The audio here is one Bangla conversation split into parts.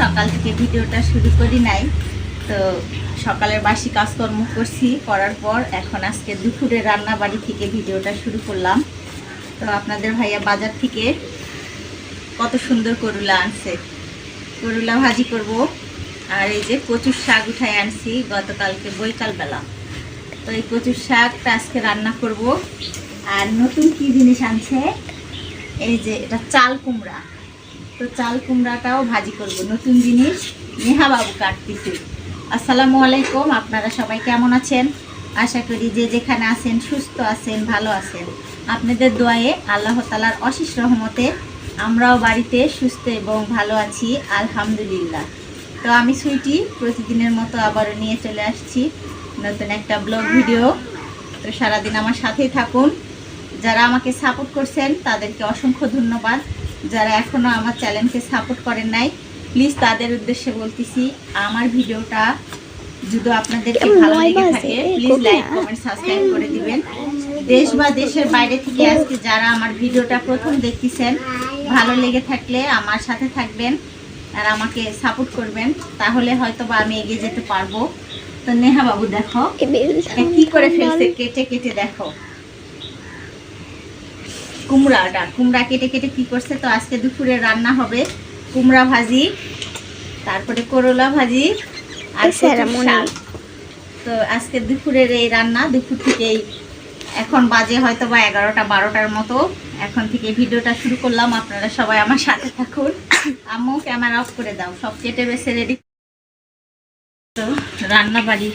সকাল থেকে ভিডিওটা শুরু করি নাই। তো সকালের বাসি কাজকর্ম করছি, করার পর এখন আজকে দুপুরে রান্না বাড়ি থেকে ভিডিওটা শুরু করলাম। তো আপনাদের ভাইয়া বাজার থেকে কত সুন্দর করুলা আনছে। করুলা ভাজি করব, আর এই যে কচুর শাক উঠায় আনছি গতকালকে বৈকালবেলা। তো এই কচুর শাকটা আজকে রান্না করব। আর নতুন কি জিনিস আনছে? এই যে এটা চাল কুমড়া। তো চাল কুমড়াটাও ভাজি করব। নতুন জিনিস, নেহা বাবু কাটতেছে। আসসালামু আলাইকুম, আপনারা সবাই কেমন আছেন? আশা করি যে যেখানে আছেন সুস্থ আছেন, ভালো আছেন। আপনাদের দোয়ায়ে আল্লাহ তালার অশেষ রহমতে আমরাও বাড়িতে সুস্থ এবং ভালো আছি, আলহামদুলিল্লাহ। তো আমি সুইটি প্রতিদিনের মতো আবারও নিয়ে চলে আসছি নতুন একটা ব্লগ ভিডিও। তো সারাদিন আমার সাথেই থাকুন। যারা আমাকে সাপোর্ট করছেন, তাদেরকে অসংখ্য ধন্যবাদ। যারা এখনও আমার চ্যানেলকে সাপোর্ট করেন নাই প্লিজ তাদের উদ্দেশ্যে বলতেছি আমার ভিডিওটা যদি আপনাদেরকে ভালো লেগে থাকে প্লিজ লাইক কমেন্ট সাবস্ক্রাইব করে দিবেন। দেশ বা দেশের বাইরে থেকে আজকে যারা আমার ভিডিওটা প্রথম দেখতেছেন ভালো লেগে থাকলে আমার সাথে থাকবেন আর আমাকে সাপোর্ট করবেন তাহলে হয়তো বা আমি এগিয়ে যেতে পারব। তো নেহা বাবু দেখো কি করে ফেলছে কেটে কেটে দেখো। কুমড়াটা। কুমড়া কেটে কেটে কি করছে? তো আজকে দুপুরে রান্না হবে কুমড়া ভাজি তারপরে করলা ভাজি আর শাক। তো আজকে দুপুরের এই রান্না দুপুর থেকেই। এখন বাজে হয়তো বা এগারোটা বারোটার মতো। এখন থেকে ভিডিওটা শুরু করলাম আপনারা সবাই আমার সাথে থাকুন। আম্মু ক্যামেরা অফ করে দাও সব কেটে বেছে রেডি। তো রান্না বাড়ি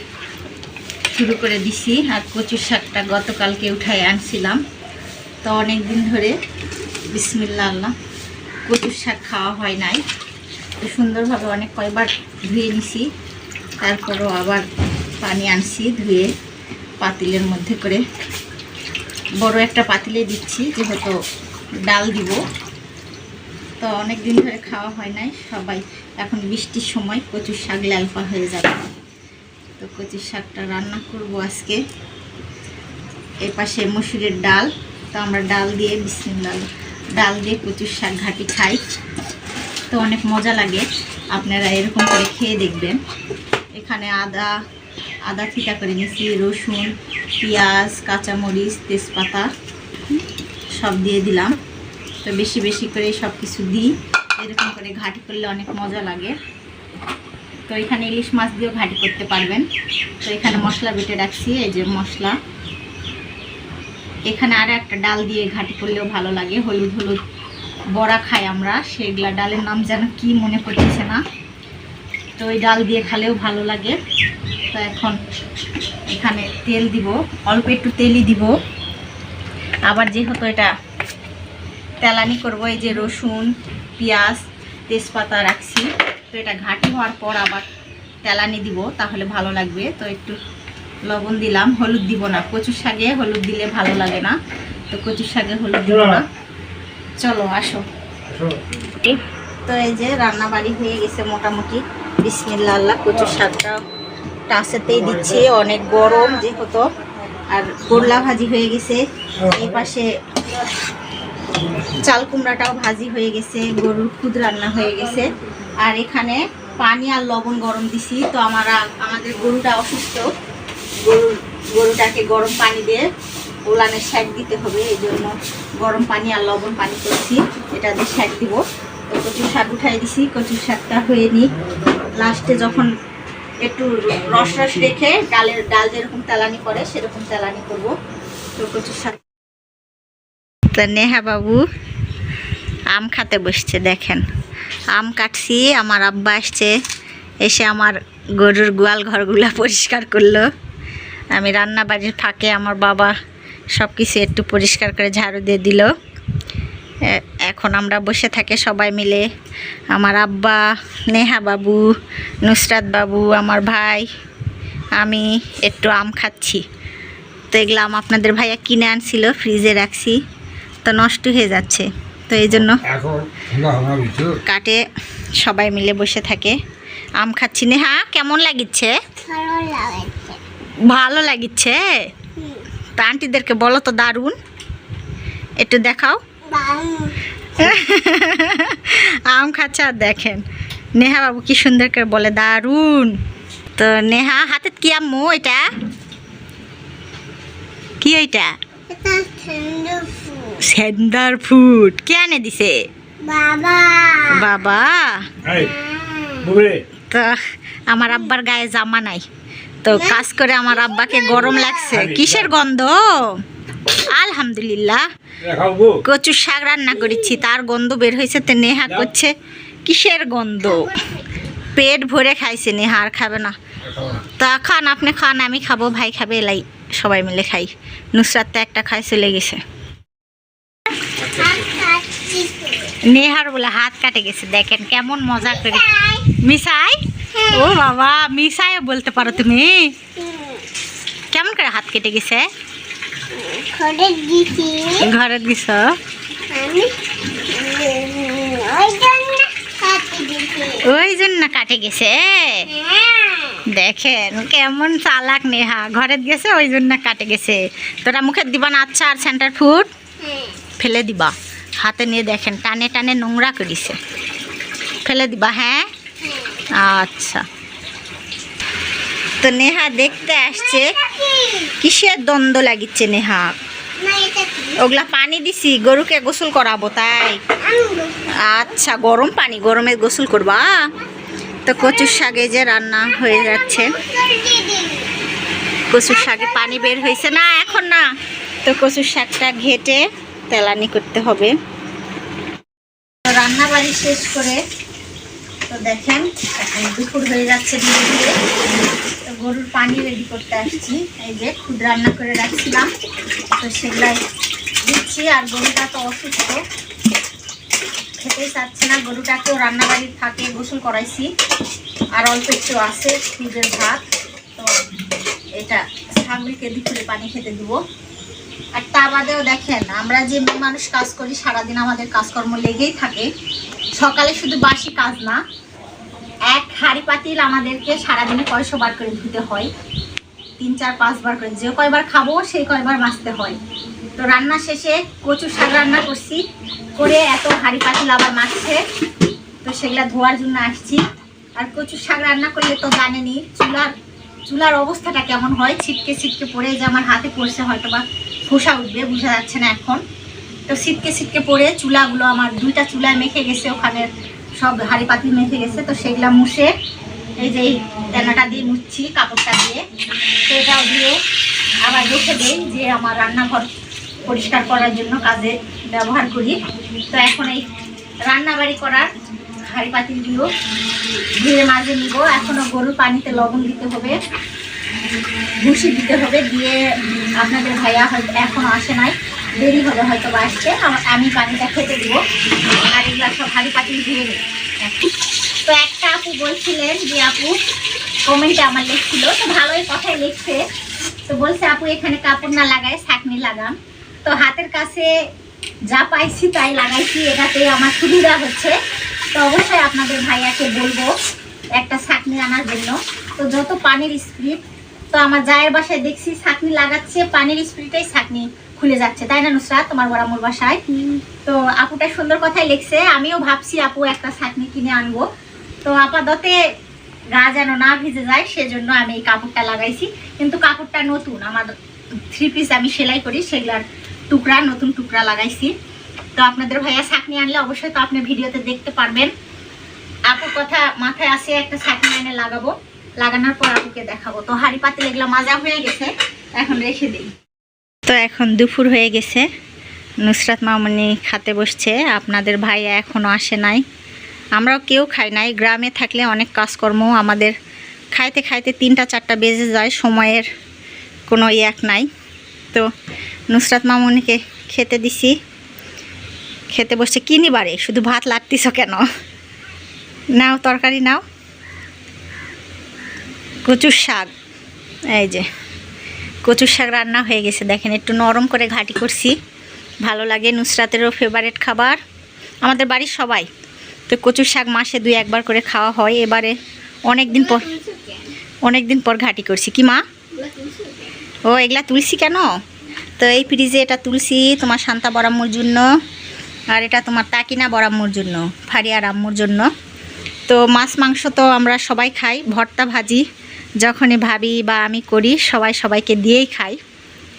শুরু করে দিছি। আর কচুর শাকটা গতকালকে উঠায় আনছিলাম। তো অনেক দিন ধরে বিসমিল্লা আল্লাহ, কচুর শাক খাওয়া হয় নাই। তো সুন্দরভাবে অনেক কয়বার ধুয়ে নিছি, তারপরও আবার পানি আনছি, ধুয়ে পাতিলের মধ্যে করে। বড় একটা পাতিলে দিচ্ছি, যেহেতু ডাল দিব। তো অনেক দিন ধরে খাওয়া হয় নাই, সবাই এখন বৃষ্টির সময় কচুর শাক লালপা হয়ে যাবে। তো কচুর শাকটা রান্না করব আজকে। এর পাশে মসুরের ডাল তো আমরা ডাল দিয়ে, বিসমিল্লাহ, ডাল দিয়ে কচুর শাক ঘাটি খাই। তো অনেক মজা লাগে। আপনারা এরকম করে খেয়ে দেখবেন। এখানে আদা আদা ফিটা করে নিয়েছি, রসুন, পেঁয়াজ, কাঁচামরিচ, তেজপাতা, সব দিয়ে দিলাম। তো বেশি বেশি করে সব কিছু দিই। এরকম করে ঘাটি করলে অনেক মজা লাগে। তো এখানে ইলিশ মাছ দিয়েও ঘাটি করতে পারবেন। তো এখানে মশলা বেটে রাখছি, এই যে মশলা। এখানে আর একটা ডাল দিয়ে ঘাটি করলেও ভালো লাগে। হলুদ হলুদ বড়া খাই আমরা। সেগুলা ডালের নাম যেন কি মনে পড়তেছে না। তো ওই ডাল দিয়ে খালেও ভালো লাগে। তো এখন এখানে তেল দিব। অল্প একটু তেলই দিব। আবার যেহেতু এটা তেলানি করব, এই যে রসুন, পেঁয়াজ, তেজপাতা রাখছি। তো এটা ঘাটি হওয়ার পর আবার তেলানি দিব, তাহলে ভালো লাগবে। তো একটু লবণ দিলাম হলুদ দিব না। কচুর শাকে হলুদ দিলে ভালো লাগে না। তো কচুর শাকে হলুদ দিব না। চলো আসো। তো এই যে রান্না বাড়ি হয়ে গেছে মোটামুটি। বিসমিল্লা আল্লাহ কচুর শাকটা টাসেতেই দিচ্ছে। অনেক গরম যেহেতু আর করলা ভাজি হয়ে গেছে। এই পাশে চাল কুমড়াটাও ভাজি হয়ে গেছে গরুর খুদ রান্না হয়ে গেছে। আর এখানে পানি আর লবণ গরম দিছি। তো আমরা আমাদের গরুটা অসুস্থ। গরুর, গরুটাকে গরম পানি দিয়ে ওলানে শ্যাক দিতে হবে, এই জন্য গরম পানি আর লবণ পানি করছি। এটা দিয়ে শ্যাক দিব। তো কচুর শাক উঠাই দিছি, কচুর শাকটা হয়ে নিই লাস্টে যখন একটু রস রস রেখে ডালের, ডাল যেরকম তেলানি করে, সেরকম তেলানি করব। তো কচুর শাক তো নেহা বাবু আম খাতে বসছে, দেখেন। আম কাটছি, আমার আব্বা আসছে, এসে আমার গরুর গোয়াল ঘরগুলা পরিষ্কার করল। আমি রান্না বাড়ির ফাঁকে আমার বাবা সব কিছু একটু পরিষ্কার করে ঝাড়ু দিয়ে দিল। এখন আমরা বসে থাকি সবাই মিলে। আমার আব্বা নেহা বাবু নুসরাত বাবু আমার ভাই আমি একটু আম খাচ্ছি। তো এগুলো আম আপনাদের ভাইয়া কিনে আনছিল ফ্রিজে রাখছি। তো নষ্ট হয়ে যাচ্ছে। তো এই জন্য কাটে সবাই মিলে বসে থাকে। আম খাচ্ছি। নেহা কেমন লাগিচ্ছে? ভালো লাগিচ্ছে। তা আন্টিদেরকে বলো তো দারুণ। একটু দেখাও। আম খাচ্ছে আর দেখেন। নেহা বাবু কি সুন্দর করে বলে দারুণ তো নেহা হাতে কি আম্মু এটা কি ওইটা? এটা সেন্দার ফুড কে আনে দিছে? বাবা। বাবা? তো আমার আব্বার গায়ে জামা নাই। তো কাজ করে আমার আব্বাকে গরম লাগছে। কিসের গন্ধ? আলহামদুলিল্লাহ। কচুর শাক রান্না করেছি তার গন্ধ বের হয়েছে তো নেহা করছে। কিসের গন্ধ? পেট ভরে খাইছে নেহা আর খাবে না। তা খান আপনি খান আমি খাব ভাই খাবে এলাই। সবাই মিলে খাই। নুসরাত তো একটা খাই চলে গেছে। নেহার বলে হাত কাটে গেছে দেখেন কেমন মজা করে। মিসাই ও বাবা মিসাই বলতে পারো তুমি। কেমন করে হাত কেটে গেছে? ঘরে ওই জন্য দিছি। ওই জন্য কাটে গেছে? হ্যাঁ। দেখেন কেমন চালাক নেহা। ঘরে গেছে ওই জন্য কাটে গেছে। তোরা মুখে দিবা না আচ্ছা আর সেন্টার ফুড? হ্যাঁ। ফেলে দিবা। হাতে নিয়ে দেখেন টানে টানে নোংরা করিছে। ফেলে দিবা হ্যাঁ? আচ্ছা। তো নেহা দেখতে আসছে। কিসের দ্বন্দ্ব লাগিচ্ছে নেহা? ওগুলা পানি দিছি, গরুকে গোসল করাবো তাই। আচ্ছা গরম পানি, গরমে গোসল করবা? তো কচুর শাকে যে রান্না হয়ে যাচ্ছে। কচুর শাকে পানি বের হয়েছে না, এখন না। তো কচুর শাকটা ঘেটে তেলানি করতে হবে। রান্না বাড়ি শেষ করে তো দেখেন, এখন দুপুর হয়ে যাচ্ছে ধীরে ধীরে। গরুর পানি রেডি করতে আসছি। এই যে খুদ রান্না করে রাখছিলাম। তো সেগুলাই দিচ্ছি, আর গরুটা তো অসুস্থ। খেতেই চাচ্ছে না। গরুটাকেও রান্নাবাড়ির ফাঁকে গোসল করাইছি। আর অল্প একটু আছে ফ্রিজের ভাত। তো এটা ছাগলকে দুপুরে পানি খেতে দিব। আর তা বাদেও দেখেন, আমরা যে মানুষ কাজ করি, সারাদিন আমাদের কাজকর্ম লেগেই থাকে। সকালে শুধু বাসি কাজ না, এক হাঁড়ি পাতিল আমাদেরকে সারাদিনে কয়শো বার করে ধুতে হয়। তিন, চার পাঁচবার করে, যে কয়বার খাব, সেই কয়বার মাজতে হয়। তো রান্না শেষে কচুর শাক রান্না করছি, করে এত হাঁড়ি পাতিল আবার মাখছে তো সেগুলা ধোয়ার জন্য আসছি। আর কচুর শাক রান্না করলে তো জানেনি চুলার চুলার অবস্থাটা কেমন হয়? ছিটকে ছিটকে পড়ে যে আমার হাতে পড়ছে হয়তো বা ফোসা উঠবে, বোঝা যাচ্ছে না এখন। তো ছিটকে ছিটকে পড়ে চুলাগুলো আমার দুইটা চুলায় মেখে গেছে, ওখানে সব হাড়ি পাতি মেখে গেছে, তো সেগুলা মুছে এই যে এই তেনাটা দিয়ে মুছছি কাপড়টা দিয়ে। তো এটাও দিয়ে আবার রেখে দেই যে আমার রান্নাঘর পরিষ্কার করার জন্য কাজে ব্যবহার করি। তো এখন এই রান্নাবাড়ি করার হাঁড়ি পাতিলগুলো ধুয়ে মাঝে নিব। এখনও গরুর পানিতে লবণ দিতে হবে। ভুসি দিতে হবে। দিয়ে আপনাদের ভাইয়া হয়তো এখনও আসে নাই। দেরি হবে হয়তো বা আসছে। আমি পানিটা খেতে দিব। আর এগুলো সব হাঁড়ি পাতিল ধুয়ে নেব তো একটা আপু বলছিলেন যে, আপু কমেন্টে আমার লিখছিল। তো ভালোই কথাই লিখছে। তো বলছে, আপু, এখানে কাপড় না লাগায় শাকনি লাগান তো হাতের কাছে যা পাইছি তাই লাগাইছি। এটাতে আমার সুবিধা হচ্ছে। তো অবশ্যই আপনাদের ভাইয়াকে বলব একটা ছাকনি আনার জন্য। তো যত পানির স্পিড, তো আমার জায়ের বাসায় দেখছি ছাকনি লাগাচ্ছে, পানির স্পিডটাই ছাকনি খুলে যাচ্ছে। তাই না নুসরাত তোমার বড় আমার বাসায়? তো আপুটা সুন্দর কথাই লিখছে, আমিও ভাবছি আপু একটা ছাকনি কিনে আনব। তো আপাততে গা যেন না ভিজে যায়, সেজন্য আমি এই কাপড়টা লাগাইছি। কিন্তু কাপড়টা নতুন, আমার থ্রি পিস আমি সেলাই করি, সেগুলার টুকরা, নতুন টুকরা লাগাইছি। তো আপনাদের ভাইয়া ছাকনি আনলে অবশ্যই তো আপনি ভিডিওতে দেখতে পারবেন। আপুর কথা মাথায় আসে একটা ছাকনি এনে লাগাবো। লাগানোর পর আপুকে দেখাবো। তো হাড়ি পাতিল এগুলো মাজা হয়ে গেছে, এখন রেখে দিই। তো এখন দুপুর হয়ে গেছে। নুসরাত মামনি খাতে বসছে, আপনাদের ভাইয়া এখনও আসে নাই। আমরাও কেউ খাই নাই, গ্রামে থাকলে অনেক কাজকর্ম, আমাদের খাইতে খাইতে তিনটা চারটা বেজে যায়, সময়ের কোনো ইয়াক নাই। তো নুসরাত মামনিকে খেতে দিছি। খেতে বসছে, কি নিবারে শুধু ভাত লাগতিস কেন? নাও, তরকারি নাও। কচুর শাক। এই যে, কচুর শাক রান্না হয়ে গেছে, দেখেন একটু নরম করে ঘাটি করছি। ভালো লাগে, নুসরাতেরও ফেভারেট খাবার। আমাদের বাড়ির সবাই। তো কচুর শাক মাসে দুই একবার করে খাওয়া হয়। এবারে অনেক দিন পর অনেক দিন পর ঘাটি করছি। কি মা? ও, এগুলা তুলসী কেন? তো এই ফ্রিজে এটা তুলসী তোমার শান্তা বরাম্মুর জন্য। আর এটা তোমার তাকিনা বরাম্মুর জন্য, ফারিয়ার আম্মুর জন্য। তো মাছ, মাংস তো আমরা সবাই খাই, ভর্তা, ভাজি, যখনই ভাবি বা আমি করি, সবাই সবাইকে দিয়েই খাই।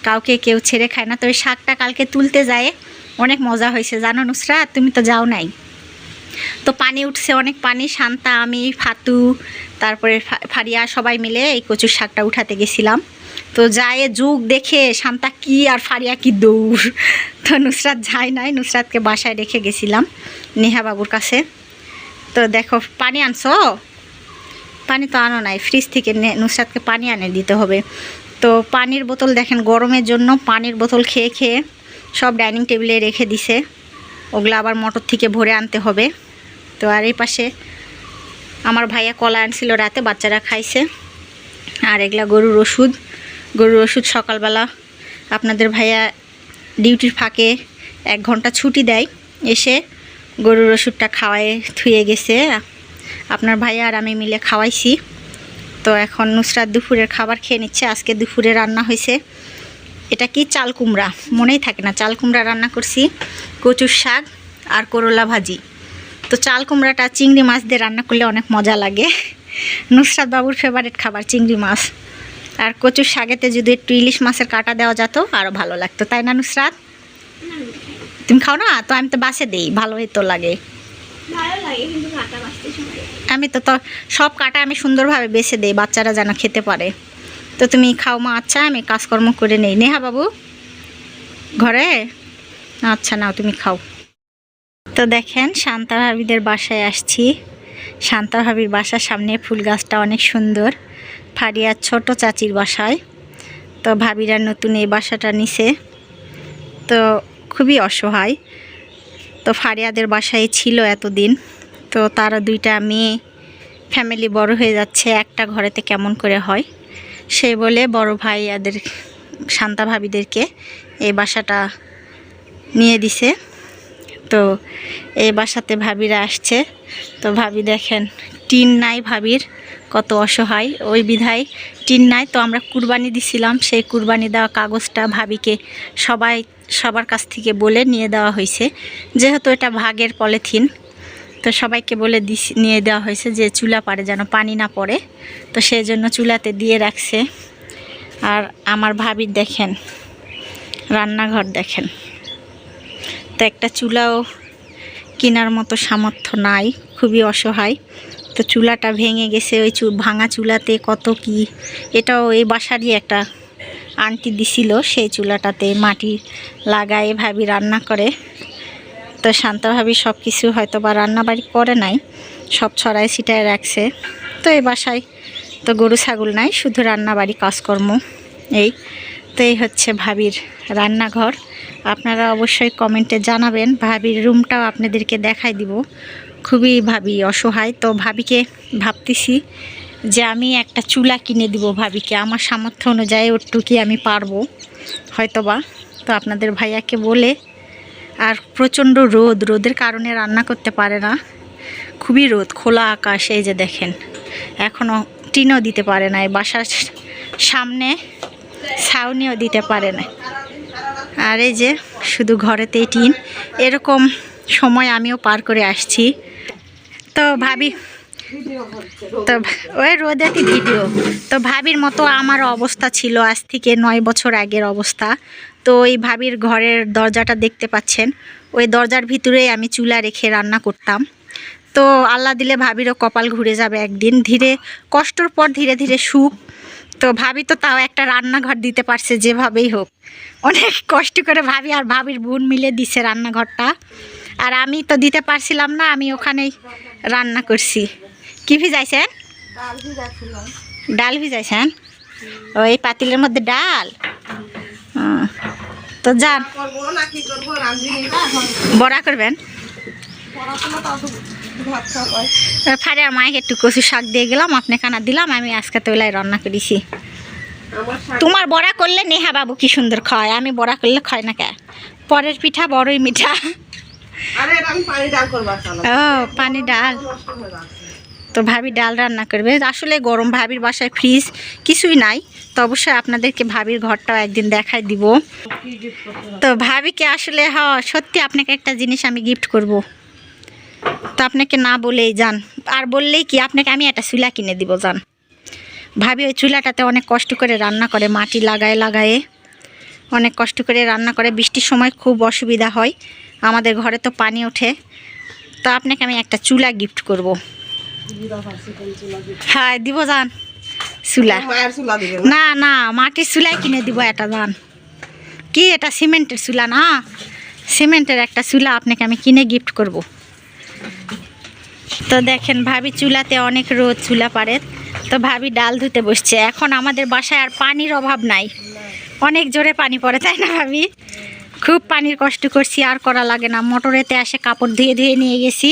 কাউকে কেউ ছেড়ে খায় না, তো ওই শাকটা কালকে তুলতে যায়, অনেক মজা হয়েছে। জানো নুসরা, তুমি তো যাও নাই। তো পানি উঠছে, অনেক পানি, শান্তা, আমি, ফাতু, তারপরে ফারিয়া সবাই মিলে এই কচুর শাকটা উঠাতে গেছিলাম। তো যায় যুগ দেখে শান্তা কি আর ফারিয়া কি দৌড়। তো নুসরাত যায় নাই, নুসরাতকে বাসায় রেখে গেছিলাম নেহা বাবুর কাছে। তো দেখো, পানি আনছো? পানি তো আনো নাই, ফ্রিজ থেকে নুসরাতকে পানি আনে দিতে হবে। তো পানির বোতল দেখেন, গরমের জন্য পানির বোতল খেয়ে খেয়ে সব ডাইনিং টেবিলে রেখে দিছে। ওগুলো আবার মোটর থেকে ভরে আনতে হবে। তো আর এই পাশে আমার ভাইয়া কলা আনছিল রাতে, বাচ্চারা খাইছে। আর এগুলা গরুর ওষুধ। গরুর ওষুধ সকালবেলা। আপনাদের ভাইয়া ডিউটির ফাঁকে এক ঘণ্টা ছুটি দেয়, এসে গরুর ওষুধটা খাওয়ায় থুয়ে গেছে। আপনার ভাইয়া আর আমি মিলে খাওয়াইছি। তো এখন নুসরাত দুপুরের খাবার খেয়ে নিচ্ছে, আজকে দুপুরে রান্না হয়েছে। এটা কি চাল কুমড়া? মনেই থাকে না, চাল কুমড়া রান্না করছি, কচুর শাক আর করলা ভাজি। তো চাল কুমড়াটা চিংড়ি মাছ দিয়ে রান্না করলে অনেক মজা লাগে। নুসরাত বাবুর ফেভারিট খাবার চিংড়ি মাছ। আর কচুর শাকেতে যদি একটু ইলিশ মাছের কাটা দেওয়া যেত আরও ভালো লাগতো। তাই না নুসরাত? তুমি খাও না? তো আমি তো বাসে দিই ভালোই তো লাগে। আমি তো তো সব কাটা আমি সুন্দরভাবে বেছে দিই বাচ্চারা যেন খেতে পারে। তো তুমি খাও মা আচ্ছা আমি কাজকর্ম করে নেই। নেহা বাবু? ঘরে? আচ্ছা নাও তুমি খাও। তো দেখেন শান্তা ভাবিদের বাসায় আসছি। শান্তা ভাবির বাসার সামনে ফুল গাছটা অনেক সুন্দর। ফারিয়ার ছোট চাচির বাসায়। তো ভাবিরা নতুন এই বাসাটা নিছে। তো খুবই অসহায়। তো ফারিয়াদের বাসায় ছিল এতদিন। তো তারা দুইটা মেয়ে ফ্যামিলি বড় হয়ে যাচ্ছে, একটা ঘরেতে কেমন করে হয়? সে বলে বড় ভাই এদের শান্তা ভাবিদেরকে এই বাসাটা নিয়ে দিছে। তো এই বাসাতে ভাবিরা আসছে। তো ভাবি দেখেন, টিন নাই ভাবির। কত অসহায় ওই বিধায় টিন নাই তো আমরা কুরবানি দিছিলাম, সেই কুরবানি দেওয়া কাগজটা ভাবিকে সবাই, সবার কাছ থেকে বলে নিয়ে দেওয়া হয়েছে। যেহেতু এটা ভাগের পলিথিন, তো সবাইকে বলে নিয়ে দেওয়া হয়েছে যে চুলা পারে যেন পানি না পড়ে। তো সেই জন্য চুলাতে দিয়ে রাখছে। আর আমার ভাবির দেখেন, রান্নাঘর দেখেন। তো একটা চুলাও কেনার মতো সামর্থ্য নাই, খুবই অসহায়। তো চুলাটা ভেঙে গেছে, ওই চু ভাঙা চুলাতে কত কি। এটাও এই বাসারই একটা আন্টি দিছিল, সেই চুলাটাতে মাটি লাগায়, ভাবি রান্না করে। তো শান্তা ভাবি সব কিছু হয়তো বা রান্নাবাড়ি করে নাই, সব ছড়াই ছিটায় রাখছে। তো এই বাসায় তো গরু, ছাগল নাই, শুধু রান্নাবাড়ি, কাজকর্ম এই। তো এই হচ্ছে ভাবির রান্নাঘর। আপনারা অবশ্যই কমেন্টে জানাবেন, ভাবির রুমটাও আপনাদেরকে দেখাই দিব। খুবই ভাবি অসহায়, তো ভাবিকে ভাবতেছি যে আমি একটা চুলা কিনে দিব ভাবিকে। আমার সামর্থ্য অনুযায়ী ওটুকি আমি পারব, হয়তোবা। তো আপনাদের ভাইয়াকে বলে আর প্রচণ্ড রোদ, রোদের কারণে রান্না করতে পারে না। খুবই রোদ, খোলা আকাশ, এই যে দেখেন। এখনও টিনও দিতে পারে না বাসার সামনে ছাউনিও দিতে পারে না আর এই যে শুধু ঘরেতেই টিন, এরকম সময় আমিও পার করে আসছি। তো ভাবি, তো ওই রোদেতে ভিডিও। তো ভাবির মতো আমার অবস্থা ছিল আজ থেকে নয় বছর আগের অবস্থা। তো ওই ভাবির ঘরের দরজাটা দেখতে পাচ্ছেন। ওই দরজার ভিতরেই আমি চুলা রেখে রান্না করতাম। তো আল্লাহ দিলে ভাবিরও কপাল ঘুরে যাবে একদিন। ধীরে, কষ্টর পর ধীরে ধীরে সুখ। তো ভাবি তো তাও একটা রান্নাঘর দিতে পারছে যেভাবেই হোক। অনেক কষ্ট করে ভাবি আর ভাবির বোন মিলে দিছে রান্নাঘরটা। আর আমি তো দিতে পারছিলাম না, আমি ওখানেই রান্না করছি। কি ভিজাইছেন? ডাল ভিজাইছেন? ওই পাতিলের মধ্যে ডাল? তো যান। বড়া করবেন। ফারে মায়ের একটু কচু শাক দিয়ে গেলাম আপনি কানা দিলাম আমি আজকে তোলাই রান্না করেছি। তোমার বড়া করলে নেহা বাবু কি সুন্দর খায় আমি বড়া করলে খায় না কে? পরের পিঠা বড়ই মিঠা। ও, পানি ডাল। তো ভাবি ডাল রান্না করবে। আসলে গরম ভাবির বাসায় ফ্রিজ কিছুই নাই, তো অবশ্যই আপনাদেরকে ভাবির ঘরটাও একদিন দেখাই দিব। তো ভাবিকে আসলে, হ, সত্যি আপনাকে একটা জিনিস আমি গিফট করব। তো আপনাকে না বলেই যান। আর বললেই কি, আপনাকে আমি একটা চুলা কিনে দিব, যান। ভাবি ওই চুলাটাতে অনেক কষ্ট করে রান্না করে, মাটি লাগায় লাগায়ে। অনেক কষ্ট করে রান্না করে, বৃষ্টির সময় খুব অসুবিধা হয়। আমাদের ঘরে তো পানি ওঠে। তো আপনাকে আমি একটা চুলা গিফট করব। হ্যাঁ দিব যান চুলা। না। না মাটির চুলাই কিনে দিব একটা দান কি এটা সিমেন্টের চুলা না? সিমেন্টের একটা চুলা আপনাকে আমি কিনে গিফট করব। তো দেখেন ভাবি চুলাতে অনেক রোদ চুলা পারে তো ভাবি ডাল ধুতে বসছে। এখন আমাদের বাসায় আর পানির অভাব নাই। অনেক জোরে পানি পড়ে তাই না ভাবি? খুব পানির কষ্ট করছি আর করা লাগে না। মোটরেতে আসে কাপড় ধুয়ে ধুয়ে নিয়ে গেছি।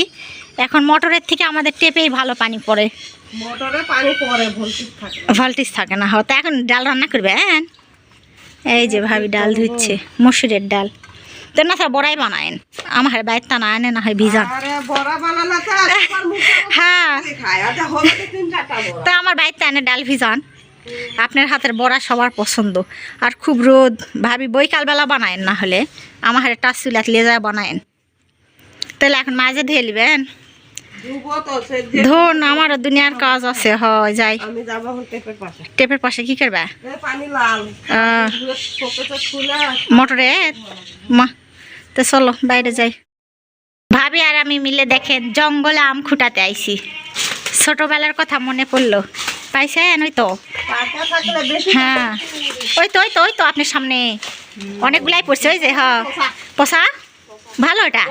এখন মোটরের থেকে আমাদের টেপেই ভালো পানি পড়ে। মোটরে পানি পরে ভর্তি থাকে ভল্টিস থাকে না। হয়তো এখন ডাল রান্না করবে হ্যাঁ? এই যে ভাবি ডাল ধুচ্ছে মসুরের ডাল। তো না স্যার বড়াই বানায়েন। আমার বাইরটা না আনে না হয় তো মুখে হ্যাঁ। তো আমার বাড়িতে আনে ডাল ভিজান। আপনার হাতের বড়া সবার পছন্দ। আর খুব রোদ, ভাবি বৈকালবেলা বানায়েন না হলে। আমার হাতে টাচ চুলাত লেজা বানায়েন। তাহলে এখন মাঝে ধুয়ে নেবেন ধরুন আমারও দুনিয়ার কাজ আছে, হয়, যাই। টেপের পাশে কি করবে? মোটরে? তো চলো, বাইরে যাই। ভাবি আর আমি মিলে দেখেন, জঙ্গলে আম খুঁটাতে আইছি। ছোটবেলার কথা মনে পড়ল। পাইছেন? ওই তো। হ্যাঁ। ওই তো ওই তো ওই তো আপনার সামনে। অনেকগুলাই পড়ছে ওই যে হ্যাঁ পোষা ভালো এটা।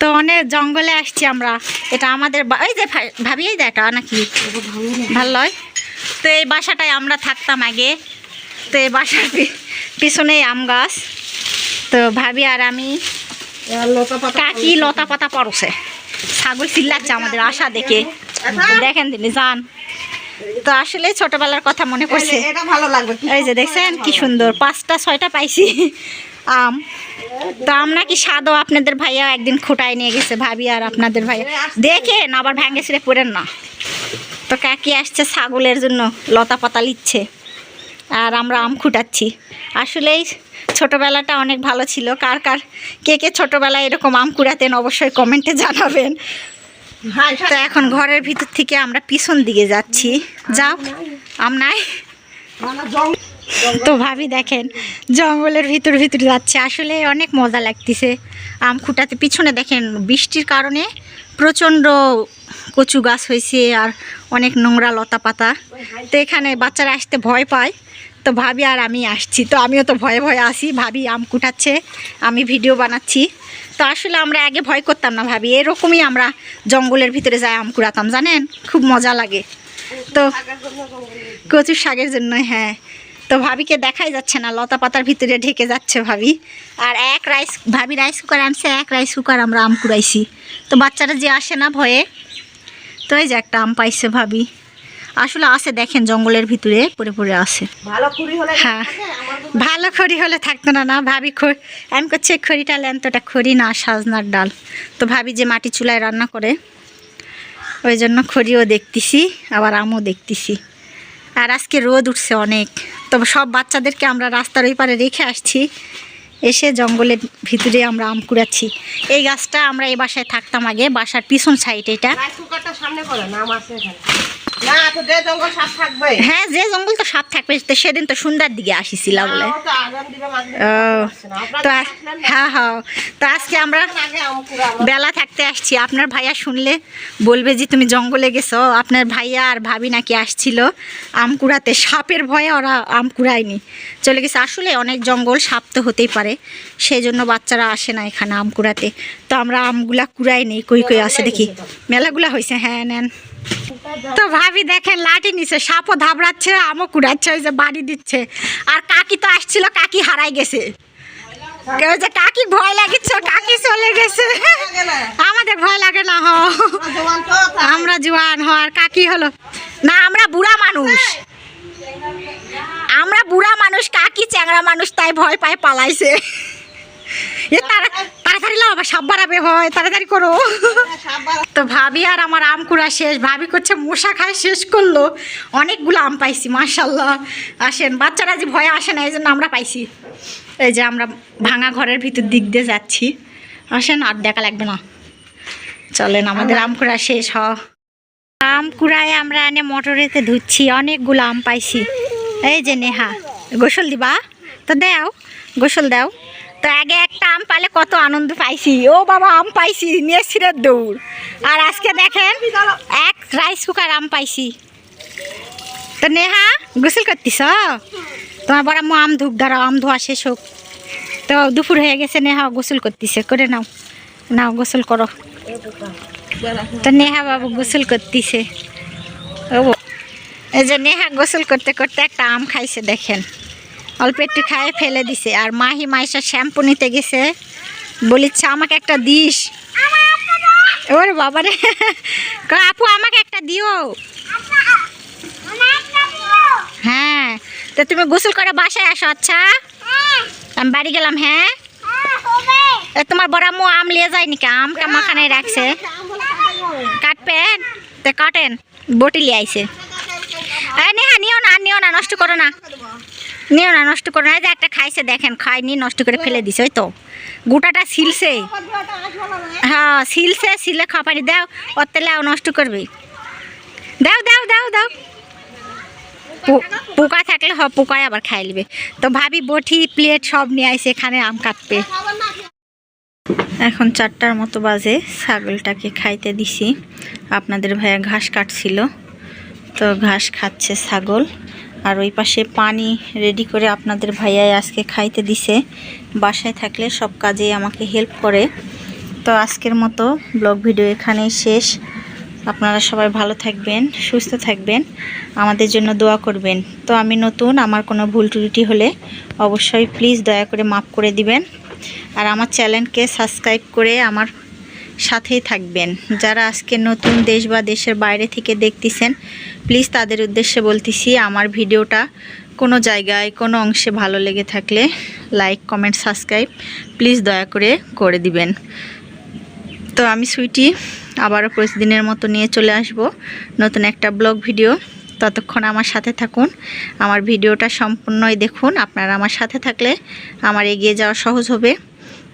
তো অনেক জঙ্গলে আসছি আমরা। এটা আমাদের ওই যে ভাবি এই যে এটা নাকি? ভালোই তো এই বাসাটায় আমরা থাকতাম আগে। তো এই বাসার পিছনেই আম গাছ। তো ভাবি আর আমি কাকি লতা পাতা পড়ছে। ছাগল চিল্লাচ্ছে আমাদের আশা দেখে। দেখেন তিনি যান। তো আসলে ছোটবেলার কথা মনে পড়ছে। এটা ভালো লাগবে। এই যে দেখছেন কি সুন্দর পাঁচটা ছয়টা পাইছি। আম। তো আম নাকি স্বাদও আপনাদের ভাইয়া একদিন খোটায় নিয়ে গেছে ভাবি আর আপনাদের ভাইয়া। দেখেন আবার ভেঙে ছিঁড়ে পড়েন না। তো কাকি আসছে ছাগলের জন্য লতা পাতা লিচ্ছে। আর আমরা আম খুঁটাচ্ছি। আসলেই ছোটোবেলাটা অনেক ভালো ছিল। কার কার, কে কে ছোটোবেলায় এরকম আম কুড়াতেন অবশ্যই কমেন্টে জানাবেন। তো এখন ঘরের ভিতর থেকে আমরা পিছন দিকে যাচ্ছি। যাও, আম নাই? তো ভাবি দেখেন, জঙ্গলের ভিতর ভিতর যাচ্ছে। আসলে অনেক মজা লাগতেছে আম খুঁটাতে। পিছনে দেখেন বৃষ্টির কারণে প্রচণ্ড কচু গাছ হয়েছে আর অনেক নোংরা লতা পাতা। তো এখানে বাচ্চারা আসতে ভয় পায়। তো ভাবি আর আমি আসছি। তো আমিও তো ভয়ে ভয়ে আসি। ভাবি আম কুটাচ্ছে। আমি ভিডিও বানাচ্ছি। তো আসলে আমরা আগে ভয় করতাম না ভাবি। এরকমই আমরা জঙ্গলের ভিতরে যাই আম কুড়াতাম, জানেন? খুব মজা লাগে। তো কচু শাকের জন্য হ্যাঁ। তো ভাবিকে দেখাই যাচ্ছে না। লতা পাতার ভিতরে ঢেকে যাচ্ছে ভাবি। আর এক রাইস ভাবি রাইস কুকার আনছে, এক রাইস কুকার আমরা আম কুড়াইছি। তো বাচ্চারা যে আসে না ভয়ে তো এই যে একটা আম পাইছে ভাবি। আসলে আসে দেখেন জঙ্গলের ভিতরে ভালো কুড়ি হলে হ্যাঁ। ভালো খড়ি হলে থাকতো না না। ভাবি খড়ি আমি করছি খড়িটা লেন তো ওটা খড়ি না সাজনার ডাল। তো ভাবি যে মাটি চুলায় রান্না করে ওই জন্য খড়িও দেখতেছি আবার আমও দেখতেছি। আর আজকে রোদ উঠছে অনেক। তবে সব বাচ্চাদেরকে আমরা রাস্তার ওই পারে রেখে আসছি। এসে জঙ্গলের ভিতরে আমরা আম কুড়াচ্ছি। এই গাছটা আমরা এই বাসায় থাকতাম আগে, বাসার পিছন সাইড এটা। সামনে করে না হ্যাঁ যে জঙ্গল তো সাপ থাকবে সেদিন তো সন্ধ্যার দিকে আসিছিলা বলে। তো হ্যাঁ হ্যাঁ। তো আজকে আমরা বেলা থাকতে আসছি। আপনার ভাইয়া শুনলে বলবে যে তুমি জঙ্গলে গেছো? আপনার ভাইয়া আর ভাবি নাকি আসছিল আম কুড়াতে সাপের ভয়ে ওরা আম কুড়ায়নি। চলে গেছে। আসলে অনেক জঙ্গল সাপ তো হতেই পারে। সেই জন্য বাচ্চারা আসে না এখানে আম কুড়াতে তো আমরা আমগুলা কুড়াই নেই। কই কই আসে দেখি। মেলাগুলা হয়েছে। হ্যাঁ নেন। তো ভাবি দেখেন লাঠি নিছে সাপও ধাবড়াচ্ছে আমও কুড়াচ্ছে ওই যে বাড়ি দিচ্ছে। আর কাকি তো আসছিল কাকি হারাই গেছে। কেউ যে কাকি ভয় লাগিচ্ছে কাকি চলে গেছে। আমাদের ভয় লাগে না হ। আমরা জোয়ান হ আর কাকি হলো। না আমরা বুড়া মানুষ। আমরা বুড়া মানুষ কাকি চ্যাংরা মানুষ তাই ভয় পায় পালাইছে। লাও সাপ বাড়াবে হয় তাড়াতাড়ি করো। তো ভাবি আর আমার আম কুড়া শেষ। ভাবি করছে মশা খায় শেষ করল। অনেকগুলো আম পাইছি মার্শাল্লাহ আসেন বাচ্চারা যে ভয়ে আসে না এই জন্য আমরা পাইছি। এই যে আমরা ভাঙা ঘরের ভিতর দিক দিয়ে যাচ্ছি। আসেন আর দেখা লাগবে না। চলেন আমাদের আম কুড়া শেষ হ। আম কুড়ায় আমরা এনে মোটরেতে ধুচ্ছি অনেকগুলো আম পাইছি। এই যে নেহা গোসল দিবা? তো দাও গোসল দাও। তো আগে একটা আম পালে কত আনন্দ পাইছি। ও বাবা, আম পাইছি, নিয়ে সিরের দৌড়। আর আজকে দেখেন, এক রাইস কুকার আম পাইছি। তো নেহা, গোসল করতিস? তোমার বড় আম্মু আম ধুক ধরো, আম ধোয়া শেষ হোক। তো দুপুর হয়ে গেছে, নেহা গোসল করতিছে। করে নাও নাও, গোসল করো। তো নেহা বাবু গোসল করতিছে। ও এই যে নেহা গোসল করতে করতে একটা আম খাইছে, দেখেন। অল্প একটু খায় ফেলে দিছে। আর মাহি মাইসা শ্যাম্পু নিতে গেছে। বলিচ্ছে, আমাকে একটা দিস। ওরে বাবারে। আপু, আমাকে একটা দিও। হ্যাঁ। তো তুমি গোসল করে বাসায় আসো আচ্ছা? আমি বাড়ি গেলাম হ্যাঁ? তোমার বড় আম্মু আম লিয়ে যায়নি কে আমটা মাখানে রাখছে। কাটবেন? তো, কাটেন। বটি লিয়ে আইছে। নেহা, নিও না নিও না, নষ্ট করো না। নিও না নষ্ট করো না যে একটা খাইছে, দেখেন, খাইনি, নষ্ট করে ফেলে দিছে, ওই তো। গোটাটা সিলছে। হ্যাঁ সিলছে, সিলে খাপানি, দাও, ওর তেলে নষ্ট করবে। দাও দাও দাও দাও। পোকা থাকলে হ, পোকায় আবার খাই লিবে তো ভাবি বটি, প্লেট সব নিয়ে আইছে, এখানে আম কাটবে। এখন চারটার মতো বাজে, ছাগলটাকে খাইতে দিছি। আপনাদের ভাইয়া ঘাস কাটছিল। তো ঘাস খাচ্ছে ছাগল। আর ওই পাশে পানি রেডি করে আপনাদের ভাইয়াই আজকে খাইতে দিছে। বাসায় থাকলে সব কাজেই আমাকে হেল্প করে। তো আজকের মতো ব্লগ ভিডিও এখানেই শেষ। আপনারা সবাই ভালো থাকবেন, সুস্থ থাকবেন, আমাদের জন্য দোয়া করবেন। তো আমি নতুন, আমার কোনো ভুল ত্রুটি হলে অবশ্যই প্লিজ দয়া করে মাফ করে দিবেন। আর আমার চ্যানেলকে সাবস্ক্রাইব করে আমার সাথেই থাকবেন। যারা আজকে নতুন দেশ বা দেশের বাইরে থেকে দেখতেছেন প্লিজ তাদের উদ্দেশ্যে বলতেছি, আমার ভিডিওটা কোনো জায়গায়, কোনো অংশে ভালো লেগে থাকলে লাইক কমেন্ট সাবস্ক্রাইব প্লিজ দয়া করে করে দিবেন। তো আমি সুইটি আবারও প্রতিদিনের মতো নিয়ে চলে আসব নতুন একটা ব্লগ ভিডিও। ততক্ষণ আমার সাথে থাকুন, আমার ভিডিওটা সম্পূর্ণই দেখুন। আপনারা আমার সাথে থাকলে আমার এগিয়ে যাওয়া সহজ হবে।